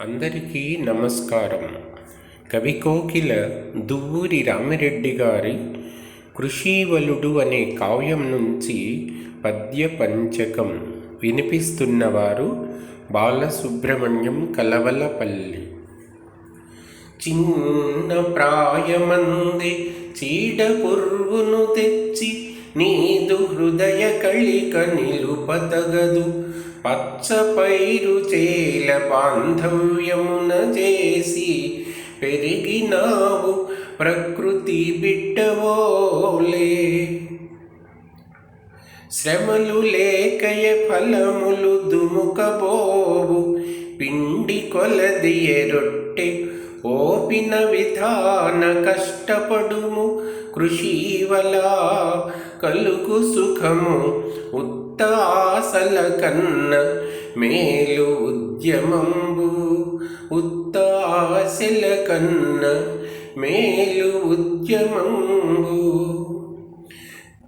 అందరికీ నమస్కారం. కవికోకిల దువ్వూరి రామిరెడ్డి గారి కృషీవలుడు అనే కావ్యం నుంచి పద్య పంచకం వినిపిస్తున్నవారు బాలసుబ్రహ్మణ్యం కలవలపల్లి. చిన్న ప్రాయమంది చీడ పుర్వును తెచ్చి నీదు హృదయ కళిక నిలుపతగదు పచ్చ పైరు చేల బాంధవ్యమున చేసి పెరిగినావు ప్రకృతి బిడ్డవోలే. శ్రమలు లేకయ ఫలములు దుముకబోవు. పిండి కొలదియ రొట్టె ఓపిన విధాన కష్టపడుము కృషివలా కలుగు సుఖము ఉత్తాసల కన్న మేలు ఉద్యమంబు ఉత్తాసల కన్న మేలు ఉద్యమంబు.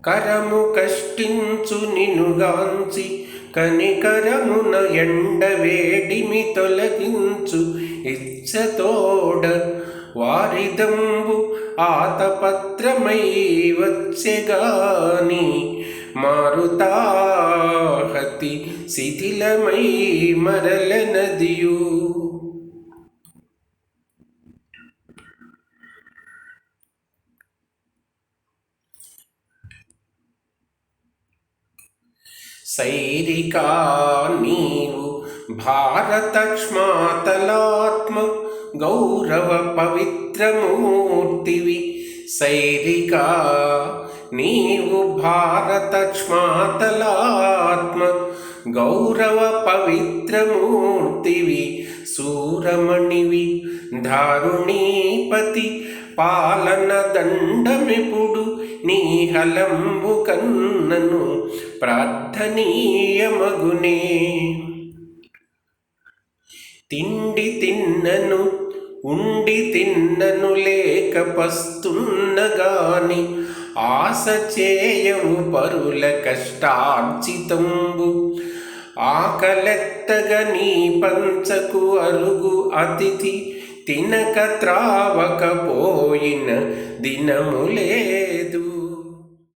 కరము కష్టించు నినుగాంచి కనికరమున ఎండ వేడిమి తొలగించు ఇచ్చతోడ వారిదంబు ఆతపత్రమై వచ్చెగాని మారుతాహతి శిథిలమై మరల నదియు సైరికా నీవు భారతక్ష్మాతలాత్మ గౌరవ పవిత్రమూర్తివి. సైరికా నీవు భారతక్ష్మాతలాత్మ గౌరవ పవిత్రమూర్తివి. సూరమణివి దారుణీపతి పాలన దండమిపుడు నీ హలంబు కన్నను ప్రార్థనీయమగునే తిండి తిన్నను ఉండి తిన్నను లేక పస్తున్నగాని ఆశ చేయవు పరుల కష్టార్జితంబు. ఆకలెత్తగ నీ పంచకు అరుగు అతిథి తినక త్రావక పోయిన దినము లేదు.